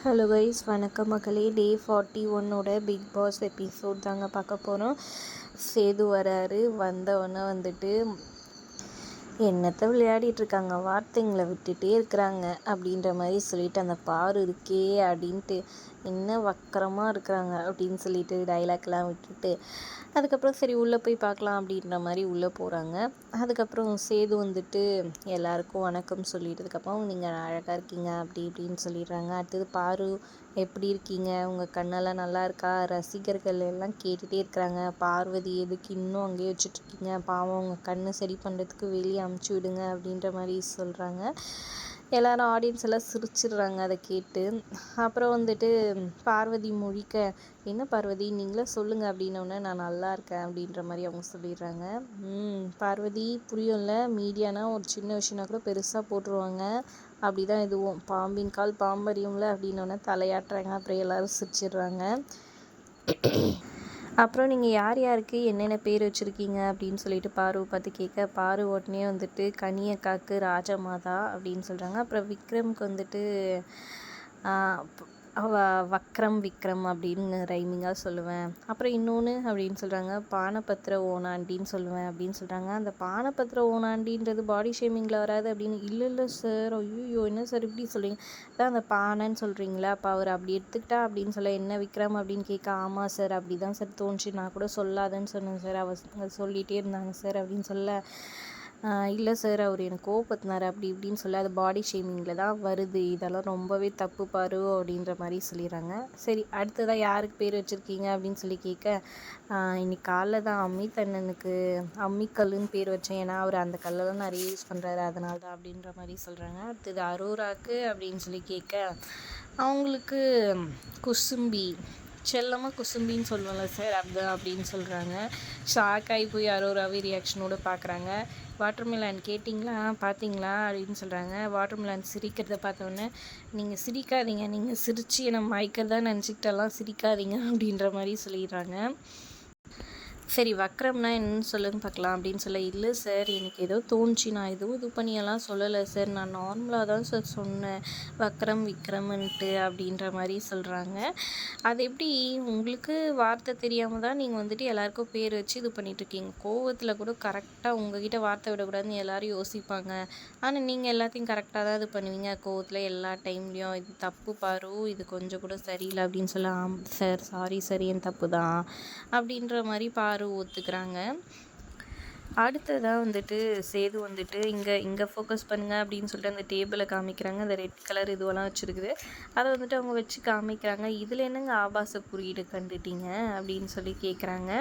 Hello guys வணக்கம் மக்களே day forty ஒன்னோட பிக் பாஸ் எபிசோட் தாங்க பார்க்க போகிறோம் சேது வராரு வந்தவொன்னே வந்துட்டு என்னத்தை விளையாடிட்டு இருக்காங்க வார்த்தைங்களை விட்டுட்டே இருக்கிறாங்க அப்படின்ற மாதிரி சொல்லிட்டு அந்த பாரு இருக்கே அப்படின்ட்டு என்ன வக்கரமாக இருக்கிறாங்க அப்படின்னு சொல்லிட்டு டைலாக்லாம் விட்டுட்டு அதுக்கப்புறம் சரி உள்ளே போய் பார்க்கலாம் அப்படின்ற மாதிரி உள்ளே போகிறாங்க அதுக்கப்புறம் சேது வந்துட்டு எல்லாருக்கும் வணக்கம் சொல்லிட்டதுக்கப்புறம் நீங்கள் அழகாக இருக்கீங்க அப்படி இப்படின்னு சொல்லிடுறாங்க. அடுத்தது பாரு எப்படி இருக்கீங்க? உங்கள் கண்ணெல்லாம் நல்லா இருக்கா? ரசிகர்கள் எல்லாம் கேட்டுகிட்டே இருக்கிறாங்க. பார்வதி எதுக்கு இன்னும் அங்கேயே வச்சுட்ருக்கீங்க பாவம் உங்கள் கண்ணை சரி பண்ணுறதுக்கு வெளியே அமுச்சு விடுங்க அப்படின்ற மாதிரி சொல்கிறாங்க எல்லாரும் ஆடியன்ஸ் எல்லாம் சிரிச்சிடுறாங்க அதை கேட்டு. அப்புறம் வந்துட்டு பார்வதி முழிக்க என்ன பார்வதி நீங்களே சொல்லுங்கள் அப்படின்னோடனே நான் நல்லா இருக்கேன் அப்படின்ற மாதிரி அவங்க சொல்லிடுறாங்க. ம் பார்வதி புரியும்ல மீடியானா ஒரு சின்ன விஷயம்னா கூட பெருசாக போட்டுருவாங்க. அப்படி தான் இதுவும். பாம்பின் கால் பாம்பரியும்ல அப்படின்னோடனே தலையாட்டுறாங்க. அப்புறம் எல்லோரும் சிரிச்சிடுறாங்க. அப்புறம் நீங்கள் யார் யாருக்கு என்னென்ன பேர் வச்சுருக்கீங்க அப்படின்னு சொல்லிட்டு பாரு பார்த்து கேட்க பாரு உடனே வந்துட்டு கனியக்காக்கு ராஜமாதா அப்படின்னு சொல்கிறாங்க அப்புறம் விக்ரம்க்கு வந்துட்டு வக்ரம் விக்ரம் அப்படின்னு ரைமிங்காக சொல்லுவேன். அப்புறம் இன்னொன்று அப்படின்னு சொல்கிறாங்க பானபத்திர ஓனாண்டின்னு சொல்லுவேன் அப்படின்னு சொல்கிறாங்க அந்த பானபத்திர ஓனாண்டின்றது பாடி ஷேமிங்கில் வராது அப்படின்னு இல்லை இல்லை சார் ஐயோ என்ன சார் இப்படி சொல்கிறீங்க அதான் அந்த பானைன்னு சொல்கிறீங்களா அப்போ அவர் அப்படி எடுத்துக்கிட்டா அப்படின்னு சொல்ல என்ன விக்ரம் அப்படின்னு கேட்க ஆமாம் சார் அப்படி தான் சார் தோணுச்சு நான் கூட சொல்லாதேன்னு சொன்னேன் சார் அவர் சொல்லிகிட்டே இருந்தாங்க சார் அப்படின்னு சொல்ல. இல்லை சார் அவர் எனக்கு கோவப்படுத்தினார் அப்படி இப்படின்னு சொல்லி அது பாடி ஷேமிங்கில் தான் வருது. இதெல்லாம் ரொம்பவே தப்பு பாரு அப்படின்ற மாதிரி சொல்லிடுறாங்க. சரி அடுத்ததாக யாருக்கு பேர் வச்சுருக்கீங்க அப்படின்னு சொல்லி கேட்க இன்னைக்கு காலைல தான் அம்மித் அண்ணனுக்கு அம்மிக்கல்லுன்னு பேர் வச்சேன். ஏன்னா அவர் அந்த கல்லெல்லாம் நிறைய யூஸ் பண்ணுறாரு அதனால தான் அப்படின்ற மாதிரி சொல்கிறாங்க அடுத்தது அரோராக்கு அப்படின்னு சொல்லி கேட்க அவங்களுக்கு குசும்பி செல்லமாக குசும்பின்னு சொல்லுவோம்ல சார் அதுதான் அப்படின்னு சொல்கிறாங்க ஷாக் ஆகி போய் அரோராவே ரியாக்ஷனோடு பார்க்குறாங்க வாட்டர்மிலான் கேட்டிங்களா? பார்த்தீங்களா அப்படின்னு சொல்கிறாங்க வாட்டர்மெலான் சிரிக்கிறத பார்த்தோன்னே நீங்கள் சிரிக்காதீங்க. நீங்கள் சிரித்து என்னை மயக்கிறதா நினச்சிக்கிட்டெல்லாம் சிரிக்காதீங்க. அப்படின்ற மாதிரி சொல்லிடுறாங்க. சரி வக்ரம்னா என்னன்னு சொல்லுங்க பார்க்கலாம் அப்படின்னு சொல்ல இல்லை சார் எனக்கு ஏதோ தோணுச்சு. நான் எதுவும் இது பண்ணியெல்லாம் சொல்லலை சார். நான் நார்மலாக தான் சார் சொன்னேன். வக்ரம் விக்ரம்ன்ட்டு அப்படின்ற மாதிரி சொல்கிறாங்க அது எப்படி? உங்களுக்கு வார்த்தை தெரியாமல் தான் நீங்கள் வந்துட்டு எல்லாருக்கும் பேர் வச்சு இது பண்ணிகிட்ருக்கீங்க கோவத்தில் கூட கரெக்டாக உங்ககிட்ட வார்த்தை விடக்கூடாதுன்னு எல்லோரும் யோசிப்பாங்க. ஆனால் நீங்கள் எல்லாத்தையும் கரெக்டாக தான் இது பண்ணுவீங்க. கோவத்தில் எல்லா டைம்லேயும் இது தப்பு பாரு இது கொஞ்சம் கூட சரியில்லை அப்படின்னு சொல்ல சார் சாரி சார் என் தப்பு தான் அப்படின்ற மாதிரி பாரு. எல்லாரும் ஒத்துக்கிறாங்க அடுத்ததாக வந்துட்டு சேது வந்துட்டு இங்கே இங்கே ஃபோக்கஸ் பண்ணுங்கள் அப்படின்னு சொல்லிட்டு அந்த டேபிளை காமிக்கிறாங்க. அந்த ரெட் கலர் இதுவெல்லாம் வச்சுருக்குது. அதை வந்துட்டு அவங்க வச்சு காமிக்கிறாங்க. இதில் என்னங்க ஆபாச குறியீடு கண்டுட்டீங்க அப்படின்னு சொல்லி கேட்குறாங்க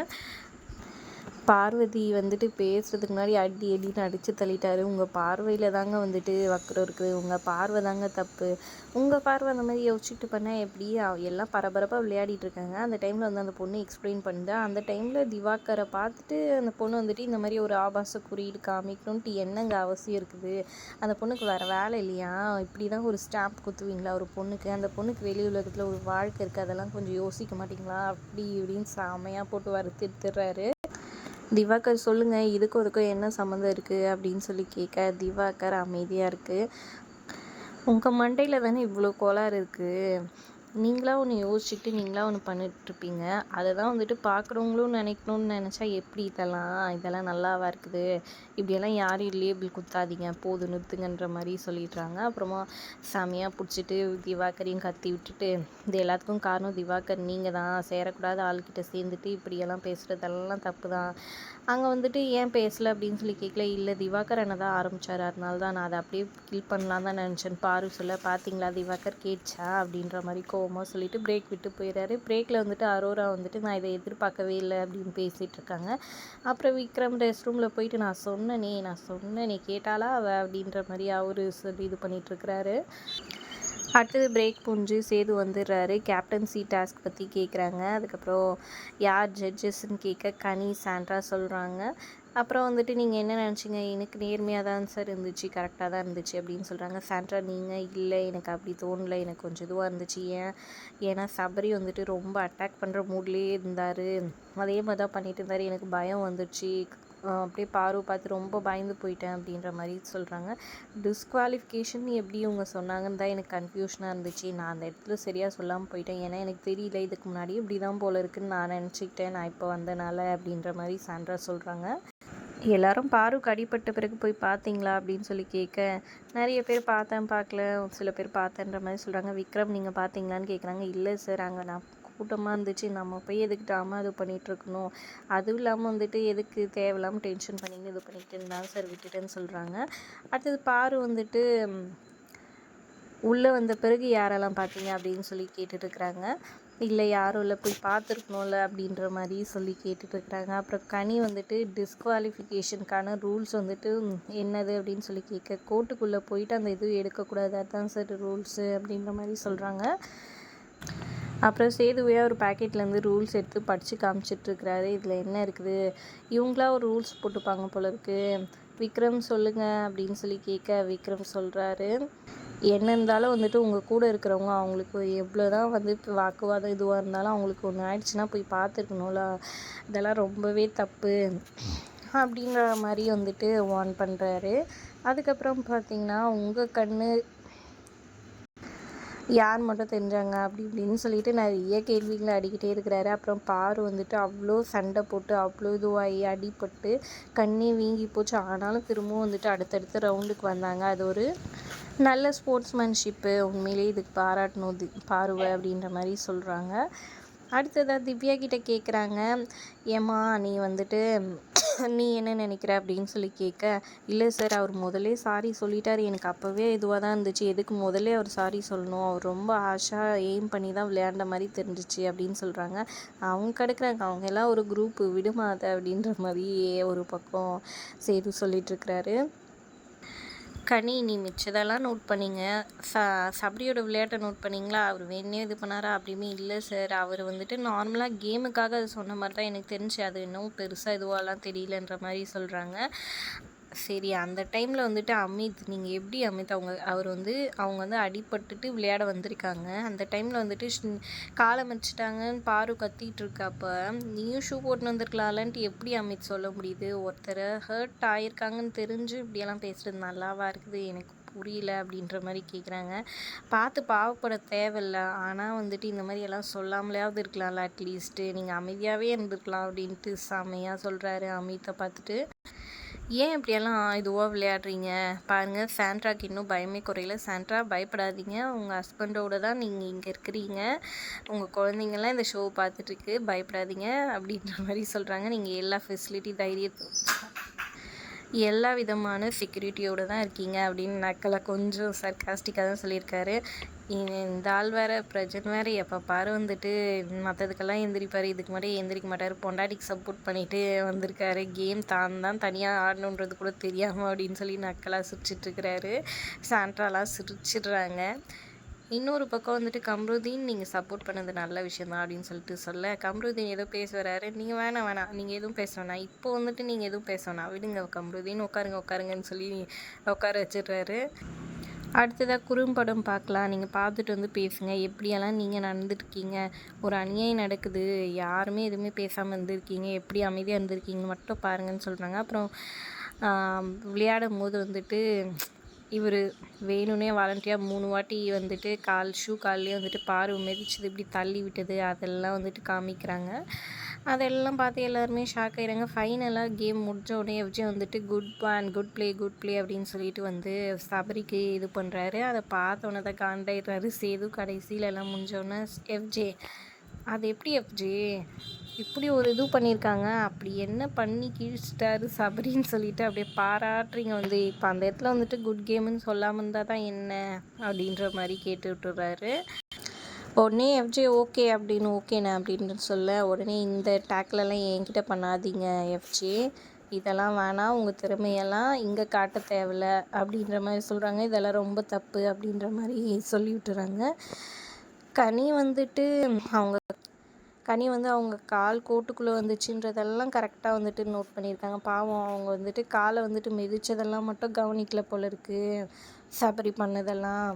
பார்வதி வந்துட்டு பேசுகிறதுக்கு முன்னாடி அடி அடின்னு அடித்து தள்ளிட்டாரு. உங்கள் பார்வையில் தாங்க வந்துட்டு வக்கரம் இருக்குது. உங்கள் பார்வை தாங்க தப்பு. உங்கள் பார்வை அந்த மாதிரி யோசிச்சுட்டு பண்ணால் எப்படி? எல்லாம் பரபரப்பாக விளையாடிட்டு இருக்காங்க. அந்த டைமில் வந்து அந்த பொண்ணு எக்ஸ்பிளைன் பண்ணுது? அந்த டைமில் திவாகரை பார்த்துட்டு அந்த பொண்ணு வந்துட்டு இந்த மாதிரி ஒரு ஆபாச குறியீடு காமிக்கணுன்ட்டு என்னங்க அவசியம் இருக்குது? அந்த பொண்ணுக்கு வேறு வேலை இல்லையா? இப்படி தான் ஒரு ஸ்டாம்ப் குத்துவீங்களா ஒரு பொண்ணுக்கு? அந்த பொண்ணுக்கு வெளி உலகத்தில் ஒரு வாழ்க்கை இருக்குது அதெல்லாம் கொஞ்சம் யோசிக்க மாட்டிங்களா? அப்படி இப்படின்னு செமையாக போட்டு வறுத்துடுறாரு திவாகர் சொல்லுங்கள் இதுக்கும் அதுக்கும் என்ன சம்மந்தம் இருக்குது அப்படின்னு சொல்லி கேட்க திவாகர் அமைதியாக இருக்குது உங்கள் மண்டையில் தானே இவ்வளோ கோளாறு இருக்குது நீங்களாக ஒன்று யோசிச்சுட்டு நீங்களாக ஒன்று பண்ணிகிட்ருப்பீங்க அதை தான் வந்துட்டு பார்க்குறவங்களும் நினைக்கணும்னு நினச்சா எப்படி இதெல்லாம் இதெல்லாம் நல்லாவா இருக்குது? இப்படியெல்லாம் யாரையும் லேபிள் குத்தாதீங்க போதும் நிறுத்துங்கன்ற மாதிரி சொல்லிடுறாங்க. அப்புறமா செமையாக பிடிச்சிட்டு திவாகரையும் கத்தி விட்டுட்டு இது எல்லாத்துக்கும் காரணம் திவாகர் நீங்கள் தான் சேரக்கூடாத ஆள்கிட்ட சேர்ந்துட்டு இப்படியெல்லாம் பேசுகிறதெல்லாம் தப்பு தான் அங்கே வந்துட்டு ஏன் பேசலை அப்படின்னு சொல்லி கேட்கல இல்லை திவாகர் என்ன தான் ஆரம்பித்தார் அதனால தான் நான் அதை அப்படியே கில் பண்ணலாம் தான் நினச்சேன். பாரு சொல்ல பார்த்தீங்களா திவாகர் கேட்சா அப்படின்ற மாதிரி கோவமாக சொல்லிட்டு பிரேக் விட்டு போயிடுறாரு பிரேக்கில் வந்துட்டு அரோரா வந்துட்டு நான் இதை எதிர்பார்க்கவே இல்லை அப்படின்னு பேசிகிட்டு இருக்காங்க. அப்புறம் விக்ரம் ரெஸ்ட் ரூமில் போயிட்டு நான் சொன்னேனே நான் சொன்னேனே கேட்டாலா அவ? அப்படின்ற மாதிரி அவர் சொல்லி இது பண்ணிகிட்ருக்கிறாரு அடுத்தது பிரேக் புரிஞ்சு சேது வந்துடுறாரு. கேப்டன்சி டாஸ்க் பற்றி கேட்குறாங்க அதுக்கப்புறம் யார் ஜட்ஜஸ்ன்னு கேட்க கனி சாண்ட்ரா சொல்கிறாங்க அப்புறம் வந்துட்டு நீங்கள் என்ன நினச்சிங்க? எனக்கு நேர்மையாக தான் சார் இருந்துச்சு கரெக்டாக தான் இருந்துச்சு அப்படின்னு சொல்கிறாங்க சாண்ட்ரா நீங்கள் இல்லை எனக்கு அப்படி தோணலை எனக்கு கொஞ்சம் இதுவாக இருந்துச்சு. ஏன்? ஏன்னா சபரி வந்துட்டு ரொம்ப அட்டாக் பண்ணுற மூட்லேயே இருந்தார். அதே மாதிரி தான் பண்ணிட்டு இருந்தார். எனக்கு பயம் வந்துடுச்சு அப்படியே பாரு பார்த்து ரொம்ப பயந்து போயிட்டேன் அப்படின்ற மாதிரி சொல்கிறாங்க டிஸ்குவாலிஃபிகேஷன் எப்படி இவங்க சொன்னாங்கன்னு தான் எனக்கு கன்ஃபியூஷனாக இருந்துச்சு. நான் அந்த இடத்துல சரியாக சொல்லாமல் போயிட்டேன். ஏன்னா எனக்கு தெரியல இதுக்கு முன்னாடி இப்படி தான் போல இருக்குன்னு நான் நினச்சிக்கிட்டேன். நான் இப்போ வந்தனால அப்படின்ற மாதிரி சாண்ட்ரா சொல்கிறாங்க எல்லாரும் பாருக்கு அடிப்பட்ட பிறகு போய் பார்த்தீங்களா அப்படின்னு சொல்லி கேட்க நிறைய பேர் பார்த்தேன் பார்க்கல. சில பேர் பார்த்தேன்ற மாதிரி சொல்கிறாங்க விக்ரம் நீங்கள் பார்த்தீங்களான்னு கேட்குறாங்க இல்லை சார் அங்கே நான் கூட்டமாக இருந்துச்சு. நம்ம போய் எதுக்கு ட்ராமா இது பண்ணிகிட்ருக்கணும் அதுவும் இல்லாமல் வந்துட்டு எதுக்கு தேவையில்லாமல் டென்ஷன் பண்ணிட்டு இது பண்ணிக்கிட்டு இருந்தாலும் சார் விட்டுட்டேன்னு சொல்கிறாங்க அடுத்தது பாரு வந்துட்டு உள்ளே வந்த பிறகு யாரெல்லாம் பார்த்தீங்க அப்படின்னு சொல்லி கேட்டுட்ருக்குறாங்க இல்லை யாரும் இல்லை போய் பார்த்துருக்கணும்ல அப்படின்ற மாதிரி சொல்லி கேட்டுட்ருக்குறாங்க அப்புறம் கனி வந்துட்டு டிஸ்குவாலிஃபிகேஷனுக்கான ரூல்ஸ் வந்துட்டு என்னது அப்படின்னு சொல்லி கேட்க கோர்ட்டுக்குள்ளே போயிட்டு அந்த இது எடுக்கக்கூடாது. அதுதான் சார் ரூல்ஸு அப்படின்ற மாதிரி சொல்கிறாங்க அப்புறம் சேதுவையாக ஒரு பேக்கெட்லேருந்து ரூல்ஸ் எடுத்து படித்து காமிச்சிட்ருக்கிறாரு. இதில் என்ன இருக்குது? இவங்களா ஒரு ரூல்ஸ் போட்டுப்பாங்க போல இருக்குது விக்ரம் சொல்லுங்கள் அப்படின்னு சொல்லி கேட்க விக்ரம் சொல்கிறாரு என்ன இருந்தாலும் வந்துட்டு உங்கள் கூட இருக்கிறவங்க அவங்களுக்கு எவ்வளோ தான் வந்து இப்போ வாக்குவாதம் இதுவாக இருந்தாலும் அவங்களுக்கு ஒன்று ஆயிடுச்சுன்னா போய் பார்த்துருக்கணும்ல. இதெல்லாம் ரொம்பவே தப்பு அப்படின்ற மாதிரி வந்துட்டு வார்ன் பண்ணுறாரு அதுக்கப்புறம் பார்த்திங்கன்னா உங்கள் கண்ணு யார் மட்டும் தெரிஞ்சாங்க அப்படி இப்படின்னு சொல்லிட்டு நிறைய கேள்விகளை அடிக்கிட்டே இருக்கிறாரு. அப்புறம் பாரு வந்துட்டு அவ்வளோ சண்டை போட்டு அவ்வளோ இதுவாகி அடிபட்டு கண்ணே வீங்கி போச்சு. ஆனாலும் திரும்பவும் வந்துட்டு அடுத்தடுத்த ரவுண்டுக்கு வந்தாங்க. அது ஒரு நல்ல ஸ்போர்ட்ஸ்மேன்ஷிப்பு உண்மையிலேயே இதுக்கு பாராட்டணும் தி பாருவை அப்படின்ற மாதிரி சொல்கிறாங்க அடுத்ததாக திவ்யா கிட்ட கேட்குறாங்க ஏம்மா நீ வந்துட்டு நீ என்ன நினைக்கிற? அப்படின்னு சொல்லி கேட்க இல்லை சார் அவர் முதலே சாரி சொல்லிட்டார். எனக்கு அப்போவே இதுவாக தான் இருந்துச்சு. எதுக்கு முதலே அவர் சாரி சொல்லணும்? அவர் ரொம்ப ஆஷாக எய்ம் பண்ணி தான் விளையாண்ட மாதிரி தெரிஞ்சிச்சு. அப்படின்னு சொல்கிறாங்க அவங்க கிடக்குறாங்க. அவங்க எல்லாம் ஒரு குரூப்பு விடுமாத அப்படின்ற மாதிரி ஒரு பக்கம் சேது சொல்லிகிட்ருக்கிறாரு கனி நீ மிச்சதெல்லாம் நோட் பண்ணிங்க. ச சபரியோட விளையாட்டை நோட் பண்ணிங்களா? அவர் வேணே இது பண்ணாரா? அப்படியுமே இல்லை சார் அவர் வந்துட்டு நார்மலாக கேமுக்காக அது சொன்ன மாதிரி தான் எனக்கு தெரிஞ்சு அது இன்னும் பெருசாக இதுவாலாம் தெரியலன்ற மாதிரி சொல்கிறாங்க சரி அந்த டைமில் வந்துட்டு அமித் நீங்கள் எப்படி அமித்? அவங்க அவர் வந்து அவங்க வந்து அடிபட்டுட்டு விளையாட வந்திருக்காங்க. அந்த டைமில் வந்துட்டு காலை மச்சிட்டாங்கன்னு பாரு கத்திட்டு இருக்கப்ப நீயும் ஷூ போட்டு வந்திருக்கலாம்லன்ட்டு எப்படி அமித் சொல்ல முடியுது? ஒருத்தரை ஹர்ட் ஆயிருக்காங்கன்னு தெரிஞ்சு இப்படியெல்லாம் பேசுகிறது நல்லாவா இருக்குது? எனக்கு புரியல அப்படின்ற மாதிரி கேட்குறாங்க பார்த்து பாவப்பட தேவையில்ல. ஆனால் வந்துட்டு இந்த மாதிரி எல்லாம் சொல்லாமலேயாவது இருக்கலாம்ல அட்லீஸ்ட்டு நீங்கள் அமைதியாகவே இருந்திருக்கலாம் அப்படின்ட்டு செம்மையாக சொல்கிறாரு அமித்தை பார்த்துட்டு. ஏன் இப்படியெல்லாம் இதுவாக விளையாடுறீங்க? பாருங்கள் சாண்ட்ராக்கு இன்னும் பயமே குறையில. சாண்ட்ரா பயப்படாதீங்க. உங்கள் ஹஸ்பண்டோட தான் நீங்கள் இங்கே இருக்கிறீங்க. உங்கள் குழந்தைங்கள்லாம் இந்த ஷோ பார்த்துட்ருக்கு பயப்படாதீங்க. அப்படின்ற மாதிரி சொல்கிறாங்க நீங்கள் எல்லா ஃபெசிலிட்டி தைரியத்தை எல்லா விதமான செக்யூரிட்டியோடு தான் இருக்கீங்க அப்படின்னு நக்கலை கொஞ்சம் சர்க்காஸ்டிக்காக தான் சொல்லியிருக்காரு. இந்த ஆள் வேறு பிரஜன் வேறு எப்போ பாரு வந்துட்டு மற்றதுக்கெல்லாம் எந்திரிப்பார். இதுக்கு முன்னாடி எந்திரிக்க மாட்டார். பொண்டாட்டிக்கு சப்போர்ட் பண்ணிட்டு வந்திருக்காரு. கேம் தான் தான் தனியாக ஆடணுன்றது கூட தெரியாமல் அப்படின்னு சொல்லி நக்கலாக சிரிச்சிட்ருக்கிறாரு சாண்ட்ராலாம் சிரிச்சிடுறாங்க. இன்னொரு பக்கம் வந்துட்டு கம்ருதீன் நீங்கள் சப்போர்ட் பண்ணது நல்ல விஷயம் தான் அப்படின்னு சொல்லிட்டு சொல்ல. கம்ருதீன் ஏதோ பேச வராரு. நீங்கள் வேணாம் வேணாம். நீங்கள் எதுவும் பேச வேணாம். இப்போ வந்துட்டு நீங்கள் எதுவும் பேச வேணாம். விடுங்க கம்ருதீன். உட்காருங்க உட்காருங்கன்னு சொல்லி உட்கார வச்சிடுறாரு. அடுத்ததாக குறும்படம் பார்க்கலாம். நீங்கள் பார்த்துட்டு வந்து பேசுங்க. எப்படியெல்லாம் நீங்கள் நடந்துருக்கீங்க? ஒரு அநியாயம் நடக்குது. யாருமே எதுவுமே பேசாமல் இருந்திருக்கீங்க. எப்படி அமைதியாக இருந்திருக்கீங்கன்னு மட்டும் பாருங்கன்னு சொல்கிறாங்க அப்புறம் விளையாடும் போது வந்துட்டு இவர் வேணும்னே வாலண்டியாக மூணு வாட்டி வந்துட்டு கால் ஷூ கால்லேயே வந்துட்டு பார்வை மிதிச்சது இப்படி தள்ளி விட்டது அதெல்லாம் வந்துட்டு காமிக்கிறாங்க. அதெல்லாம் பார்த்து எல்லாருமே ஷாக் ஆகிடுறாங்க ஃபைனலாக கேம் முடிஞ்ச உடனே விஜய் வந்துட்டு good and good play good play அப்படின்னு சொல்லிட்டு வந்து சபரிக்கு இது பண்ணுறாரு அதை பார்த்தோன்னே தான் காண்டாயிடுறாரு. சேது கடைசியில் எல்லாம் முடிஞ்சோடனே எஃப்ஜே அது எப்படி எஃப்ஜே இப்படி ஒரு இது பண்ணியிருக்காங்க அப்படி என்ன பண்ணி கீழ்ச்சிட்டாரு சபரின்னு சொல்லிட்டு அப்படியே பாராட்டுறீங்க வந்து. இப்போ அந்த இடத்துல வந்துட்டு குட் கேம்னு சொல்லாமல் இருந்தால் தான் என்ன அப்படின்ற மாதிரி கேட்டு விட்டுறாரு. உடனே எஃப்ஜே ஓகே அப்படின்னு ஓகேண்ணே அப்படின்னு சொல்ல உடனே இந்த டேக்லலாம் என்கிட்ட பண்ணாதீங்க எஃப்ஜே இதெல்லாம் வேணாம் உங்கள் திறமையெல்லாம் இங்கே காட்ட தேவையில்ல அப்படின்ற மாதிரி சொல்கிறாங்க இதெல்லாம் ரொம்ப தப்பு அப்படின்ற மாதிரி சொல்லி விட்டுறாங்க. கனி வந்துட்டு அவங்க கனி வந்து அவங்க கால் கோட்டுக்குள்ளே வந்துச்சுன்றதெல்லாம் கரெக்டாக வந்துட்டு நோட் பண்ணியிருக்காங்க. பாவம் அவங்க வந்துட்டு காலை வந்துட்டு மிதித்ததெல்லாம் மட்டும் கவனிக்கல போல இருக்குது சபரி பண்ணதெல்லாம்.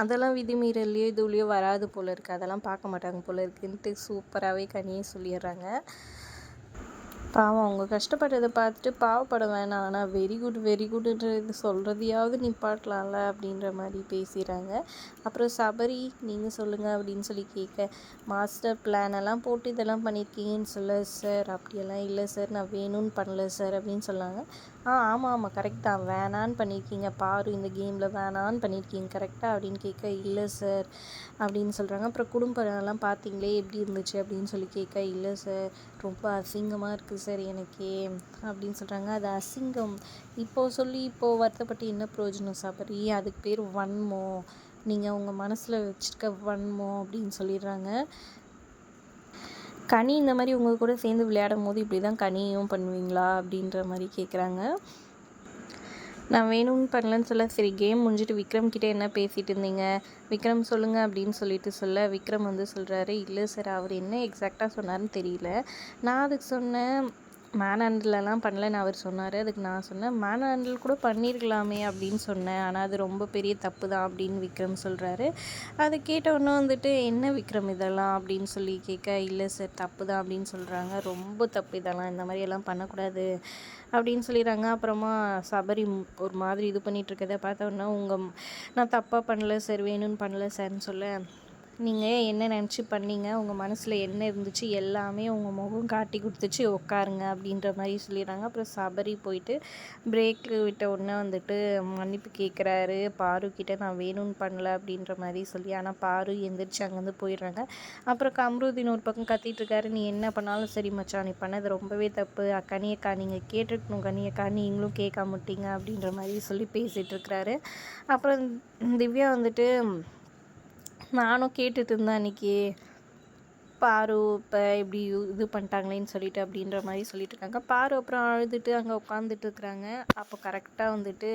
அதெல்லாம் விதிமீறல்லையோ இதுலேயோ வராது போல இருக்குது அதெல்லாம் பார்க்க மாட்டாங்க போல இருக்குன்ட்டு சூப்பராகவே கனியே சொல்லிடுறாங்க. பாவம் அவங்க கஷ்டப்பட்டதை பார்த்துட்டு பாவப்பட வேணாம். ஆனால் வெரி குட் வெரி குட்ன்றது சொல்கிறதையாவது நிப்பாட்டலாம்ல அப்படின்ற மாதிரி பேசிடுறாங்க அப்புறம் சபரி நீங்கள் சொல்லுங்கள் அப்படின்னு சொல்லி கேட்க மாஸ்டர் பிளான் எல்லாம் போட்டு இதெல்லாம் பண்ணியிருக்கீங்கன்னு சொல்ல சார் அப்படியெல்லாம் இல்லை சார் நான் வேணும்னு பண்ணல சார் அப்படின்னு சொன்னாங்க. ஆ ஆமாம் ஆமாம் கரெக்ட் தான். வேணான்னு பண்ணியிருக்கீங்க பாரு இந்த கேமில் வேணான்னு பண்ணியிருக்கீங்க கரெக்டாக அப்படின்னு கேட்க இல்லை சார் அப்படின்னு சொல்கிறாங்க அப்புறம் குடும்பம்லாம் பார்த்தீங்களே எப்படி இருந்துச்சு அப்படின்னு சொல்லி கேட்க இல்லை சார் ரொம்ப அசிங்கமாக இருக்குது சார் எனக்கே. அப்படின்னு சொல்கிறாங்க அது அசிங்கம். இப்போது சொல்லி இப்போது வருத்தப்பட்டு என்ன பிரயோஜனம் சபரி அதுக்கு பேர் வன்மோ நீங்கள் உங்கள் மனசில் வச்சுருக்க வன்மோ அப்படின்னு சொல்லிடுறாங்க. கனி இந்த மாதிரி உங்கள் கூட சேர்ந்து விளையாடும் போது இப்படி தான் கனியும் பண்ணுவீங்களா அப்படின்ற மாதிரி கேட்குறாங்க நான் வேணும்னு பண்ணலன்னு சொல்ல சரி கேம் முடிஞ்சிட்டு விக்ரம் கிட்டே என்ன பேசிகிட்டு இருந்தீங்க? விக்ரம் சொல்லுங்கள் அப்படின்னு சொல்லிட்டு சொல்ல விக்ரம் வந்து சொல்கிறாரு இல்லை சார் அவர் என்ன எக்ஸாக்டாக சொன்னார்னு தெரியல. நான் அதுக்கு சொன்னேன் மேன் ஹேண்டிலெலாம் பண்ணலன்னு அவர் சொன்னார். அதுக்கு நான் சொன்னேன் மேன் ஹேண்டில் கூட பண்ணியிருக்கலாமே அப்படின்னு சொன்னேன். ஆனால் அது ரொம்ப பெரிய தப்பு தான் அப்படின்னு விக்ரம் சொல்கிறாரு அதை கேட்டவுடனே வந்துட்டு என்ன விக்ரம் இதெல்லாம்? அப்படின்னு சொல்லி கேட்க இல்லை சார் தப்பு தான் அப்படின்னு சொல்கிறாங்க ரொம்ப தப்பு இதெல்லாம் இந்த மாதிரியெல்லாம் பண்ணக்கூடாது அப்படின்னு சொல்லிடுறாங்க. அப்புறமா சபரி ஒரு மாதிரி இது பண்ணிகிட்ருக்கதை பார்த்தோன்னா உங்கள் நான் தப்பாக பண்ணல சார் வேணும்னு பண்ணல சார்னு சொல்ல நீங்கள் என்ன நினச்சி பண்ணீங்க? உங்கள் மனசில் என்ன இருந்துச்சு? எல்லாமே உங்கள் முகம் காட்டி கொடுத்துச்சு. உட்காருங்க அப்படின்ற மாதிரி சொல்லிடுறாங்க. அப்புறம் சபரி போயிட்டு பிரேக்கு விட்ட உடனே வந்துட்டு மன்னிப்பு கேட்குறாரு பாரு கிட்ட நான் வேணும்னு பண்ணல அப்படின்ற மாதிரி சொல்லி ஆனால் பாரு எந்திரிச்சு அங்கேருந்து போயிடுறாங்க. அப்புறம் கம்ருதீன் ஒரு பக்கம் கத்திட்டு இருக்காரு. நீ என்ன பண்ணாலும் சரி மச்சான் நீ பண்ணது ரொம்பவே தப்பு. கனியக்கா நீங்கள் கேட்டுருக்கணும் கனியக்கா. நீங்களும் கேட்க மாட்டீங்க அப்படின்ற மாதிரி சொல்லி பேசிகிட்டு இருக்கிறாரு அப்புறம் திவ்யா வந்துட்டு நானும் கேட்டுட்டு இருந்தேன் அன்றைக்கி பாரு இப்போ இப்படி இது பண்ணிட்டாங்களேன்னு சொல்லிட்டு அப்படின்ற மாதிரி சொல்லிட்டு இருக்காங்க பாரு அப்புறம் அழுதுட்டு அங்கே உட்காந்துட்டு இருக்கிறாங்க அப்போ கரெக்டாக வந்துட்டு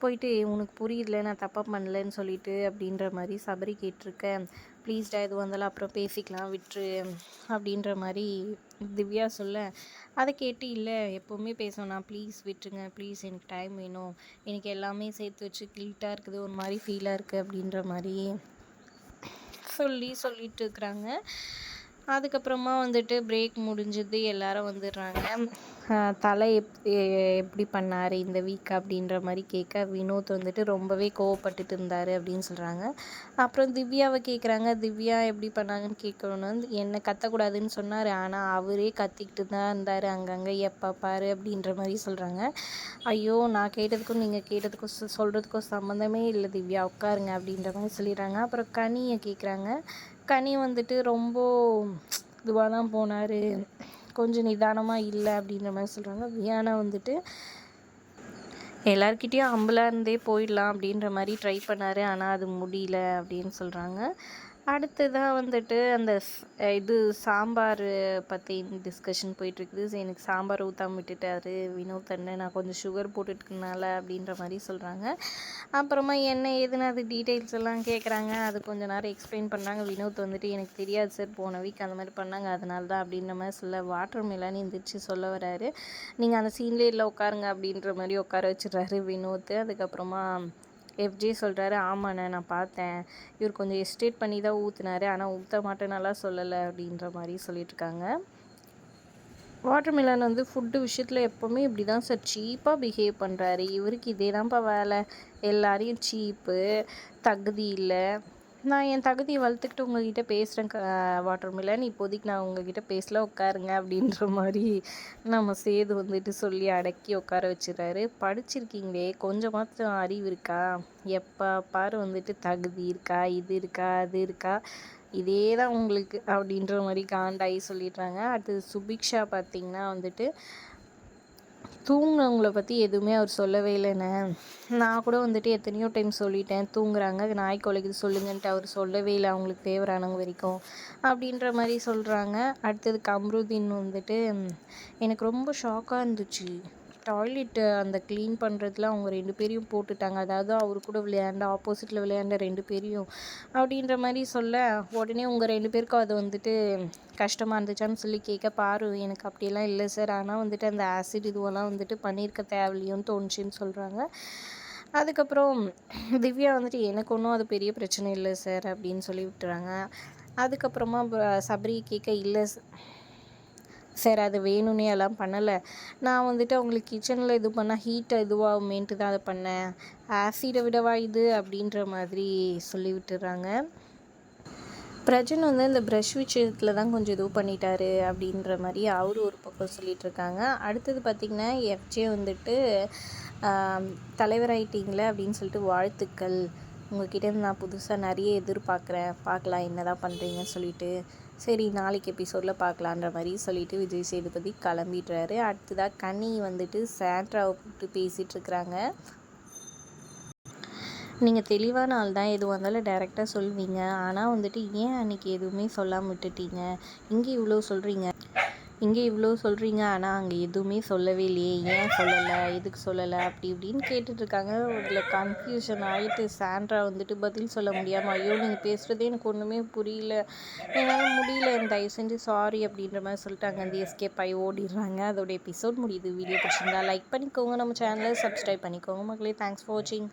போயிட்டு உனக்கு புரியல நான் தப்பாக பண்ணலன்னு சொல்லிட்டு அப்படின்ற மாதிரி சபரி கேட்டிருக்கேன். ப்ளீஸ்டா இது வந்தாலும் அப்புறம் பேசிக்கலாம் விட்டுரு அப்படின்ற மாதிரி திவ்யா சொல்ல. அதை கேட்டு இல்லை எப்போவுமே பேசணும் ப்ளீஸ் விட்டுருங்க ப்ளீஸ் எனக்கு டைம் வேணும். எனக்கு எல்லாமே சேர்த்து வச்சு கில்ட்டாக இருக்குது ஒரு மாதிரி ஃபீலாக இருக்குது அப்படின்ற மாதிரி சொல்லி சொல்லிட்டு இருக்கிறாங்க. அதுக்கப்புறமா வந்துட்டு பிரேக் முடிஞ்சது எல்லாரும் வந்துடுறாங்க. தலை எப் எப்படி பண்ணார் இந்த வீக் அப்படின்ற மாதிரி கேட்க வினோத் வந்துட்டு ரொம்பவே கோவப்பட்டுட்டு இருந்தார் அப்படின்னு சொல்கிறாங்க அப்புறம் திவ்யாவை கேட்குறாங்க திவ்யா எப்படி பண்ணாங்கன்னு கேட்கணும்னு வந்து என்னை கத்தக்கூடாதுன்னு சொன்னார். ஆனால் அவரே கத்திக்கிட்டு தான் இருந்தார். அங்கங்கே எப்போ பாரு அப்படின்ற மாதிரி சொல்கிறாங்க ஐயோ நான் கேட்டதுக்கும் நீங்கள் கேட்டதுக்கும் சொல்கிறதுக்கும் சம்மந்தமே இல்லை. திவ்யா உட்காருங்க அப்படின்ற மாதிரி சொல்லிடுறாங்க. அப்புறம் கனியை கேட்குறாங்க கனி வந்துட்டு ரொம்ப இதுவாக தான் போனார். கொஞ்சம் நிதானமாக இல்லை அப்படின்ற மாதிரி சொல்கிறாங்க வியானா வந்துட்டு எல்லாருக்கிட்டேயும் அம்பலாக இருந்தே போயிடலாம் அப்படின்ற மாதிரி ட்ரை பண்ணார் ஆனால் அது முடியல அப்படின்னு சொல்கிறாங்க அடுத்ததாக வந்துட்டு அந்த இது சாம்பார் பற்றி டிஸ்கஷன் போயிட்டுருக்குது. எனக்கு சாம்பார் ஊற்றாம விட்டுட்டாரு வினோத் அண்ணன். நான் கொஞ்சம் சுகர் போட்டுட்டுனால அப்படின்ற மாதிரி சொல்கிறாங்க அப்புறமா என்ன ஏதுன்னு அது டீட்டெயில்ஸ் எல்லாம் கேட்குறாங்க அது கொஞ்ச நேரம் எக்ஸ்பிளைன் பண்ணாங்க. வினோத் வந்துட்டு எனக்கு தெரியாது சார் போன வீக் அந்த மாதிரி பண்ணாங்க. அதனால தான் அப்படின்ற மாதிரி சொல்ல வாட்டர் மிலான்னு எந்திரிச்சு சொல்ல வராரு. நீங்கள் அந்த சீன்லேயே இல்லை உட்காருங்க அப்படின்ற மாதிரி உட்கார வச்சிடுறாரு வினோத். அதுக்கப்புறமா எஃப்ஜே சொல்கிறாரு ஆமாண்ணே நான் பார்த்தேன். இவர் கொஞ்சம் எஸ்டேட் பண்ணி தான் ஊற்றுனாரு ஆனால் ஊற்ற மாட்டேனால சொல்லலை அப்படின்ற மாதிரி சொல்லிட்டுருக்காங்க. வாட்டர்மெலன் வந்து ஃபுட்டு விஷயத்தில் எப்போவுமே இப்படி தான் சார் சீப்பாக பிஹேவ் பண்ணுறாரு இவருக்கு இதே தான்ப்பா வேலை. எல்லாரையும் சீப்பு தகுதி இல்லை. நான் என் தகுதியை வளர்த்துக்கிட்டு உங்ககிட்ட பேசுகிறேன் க வாட்டர் மில்லன் இப்போதைக்கு நான் உங்ககிட்ட பேசல உட்காருங்க அப்படின்ற மாதிரி நம்ம சேது வந்துட்டு சொல்லி அடக்கி உட்கார வச்சுறாரு. படிச்சிருக்கீங்களே கொஞ்சமாச்சும் அறிவு இருக்கா? எப்போ பாரு வந்துட்டு தகுதி இருக்கா இது இருக்கா அது இருக்கா? இதே தான் உங்களுக்கு அப்படின்ற மாதிரி காண்டாகி சொல்லிடுறாங்க. அடுத்தது சுபிக்ஷா பார்த்திங்கன்னா வந்துட்டு தூங்கினவங்கள பற்றி எதுவுமே அவர் சொல்லவே இல்லைண்ணே. நான் கூட வந்துட்டு எத்தனையோ டைம் சொல்லிட்டேன். தூங்குறாங்க நாய் குலைக்குது சொல்லுங்கன்ட்டு அவர் சொல்லவே இல்லை. அவங்களுக்கு ஃபேவரானவங்க வரைக்கும். அப்படின்ற மாதிரி சொல்கிறாங்க அடுத்தது கம்ருதீன் வந்துட்டு எனக்கு ரொம்ப ஷாக்காக இருந்துச்சு. டாய்லெட்டு அந்த க்ளீன் பண்ணுறதுல அவங்க ரெண்டு பேரையும் போட்டுட்டாங்க. அதாவது அவர் கூட விளையாண்ட ஆப்போசிட்டில் விளையாண்ட ரெண்டு பேரையும். அப்படின்ற மாதிரி சொல்ல உடனே உங்கள் ரெண்டு பேருக்கும் அது வந்துட்டு கஷ்டமாக இருந்துச்சான்னு சொல்லி கேட்க பாரு எனக்கு அப்படியெல்லாம் இல்லை சார். ஆனால் வந்துட்டு அந்த ஆசிட் இதுவெல்லாம் வந்துட்டு பண்ணியிருக்க தேவையில்லையோன்னு தோணுச்சுன்னு சொல்கிறாங்க அதுக்கப்புறம் திவ்யா வந்துட்டு எனக்கு ஒன்றும் அது பெரிய பிரச்சனை இல்லை சார். அப்படின்னு சொல்லி விட்டுறாங்க. அதுக்கப்புறமா சபரி கேட்க இல்லை சரி அது வேணும்னே எல்லாம் பண்ணலை. நான் வந்துட்டு அவங்களுக்கு கிச்சனில் இது பண்ணால் ஹீட்டை இதுவாகுமேன்ட்டு தான் அதை பண்ணேன். ஆசிடை விடவா இது? அப்படின்ற மாதிரி சொல்லி விட்டுறாங்க. பிரஜன் வந்து இந்த ப்ரஷ் விஷயத்தில் தான் கொஞ்சம் இது பண்ணிட்டாரு அப்படின்ற மாதிரி அவரு ஒரு பக்கம் சொல்லிகிட்டு இருக்காங்க. அடுத்தது பார்த்திங்கன்னா எஃப்ஜே வந்துட்டு தலைவர் தலைவராயிட்டீங்களே அப்படின்னு சொல்லிட்டு வாழ்த்துக்கள். உங்ககிட்ட நான் புதுசாக நிறைய எதிர்பார்க்குறேன். பார்க்கலாம் என்ன தான் பண்ணுறீங்கன்னு சொல்லிட்டு. சரி நாளைக்கு எபிசோடில் பார்க்கலான்ற மாதிரி சொல்லிட்டு விஜய் சேதுபதி கிளம்பிடுறாரு. அடுத்ததாக கனி வந்துட்டு சாண்ட்ராவை கூப்பிட்டு பேசிகிட்டு இருக்கிறாங்க. நீங்கள் தெளிவான ஆள் தான் எதுவாக இருந்தாலும் டைரெக்டாக சொல்வீங்க. ஆனால் வந்துட்டு ஏன் அன்றைக்கி எதுவுமே சொல்லாமல் விட்டுட்டீங்க? இங்கே இவ்வளோ சொல்கிறீங்க இங்கே இவ்வளோ சொல்கிறீங்க ஆனால் அங்கே எதுவுமே சொல்லவே இல்லையே. ஏன் சொல்லலை? எதுக்கு சொல்லலை? அப்படி இப்படின்னு கேட்டுட்ருக்காங்க இதில் கன்ஃபியூஷன் ஆகிட்டு சாண்ட்ரா வந்துட்டு பதில் சொல்ல முடியாமல் ஐயோ நீங்கள் பேசுகிறதே எனக்கு ஒன்றுமே புரியல. என்னால் முடியல. என் தயவு செஞ்சு சாரி அப்படின்ற மாதிரி சொல்லிட்டு அங்கேருந்து எஸ்கேப் ஆகி ஓடிடுறாங்க. அதோட எபிசோட் முடியுது. வீடியோ பிடிச்சிருந்தா லைக் பண்ணிக்கோங்க. நம்ம சேனலை சப்ஸ்கிரைப் பண்ணிக்கோங்க. மக்களே தேங்க்ஸ் ஃபார் வாட்சிங்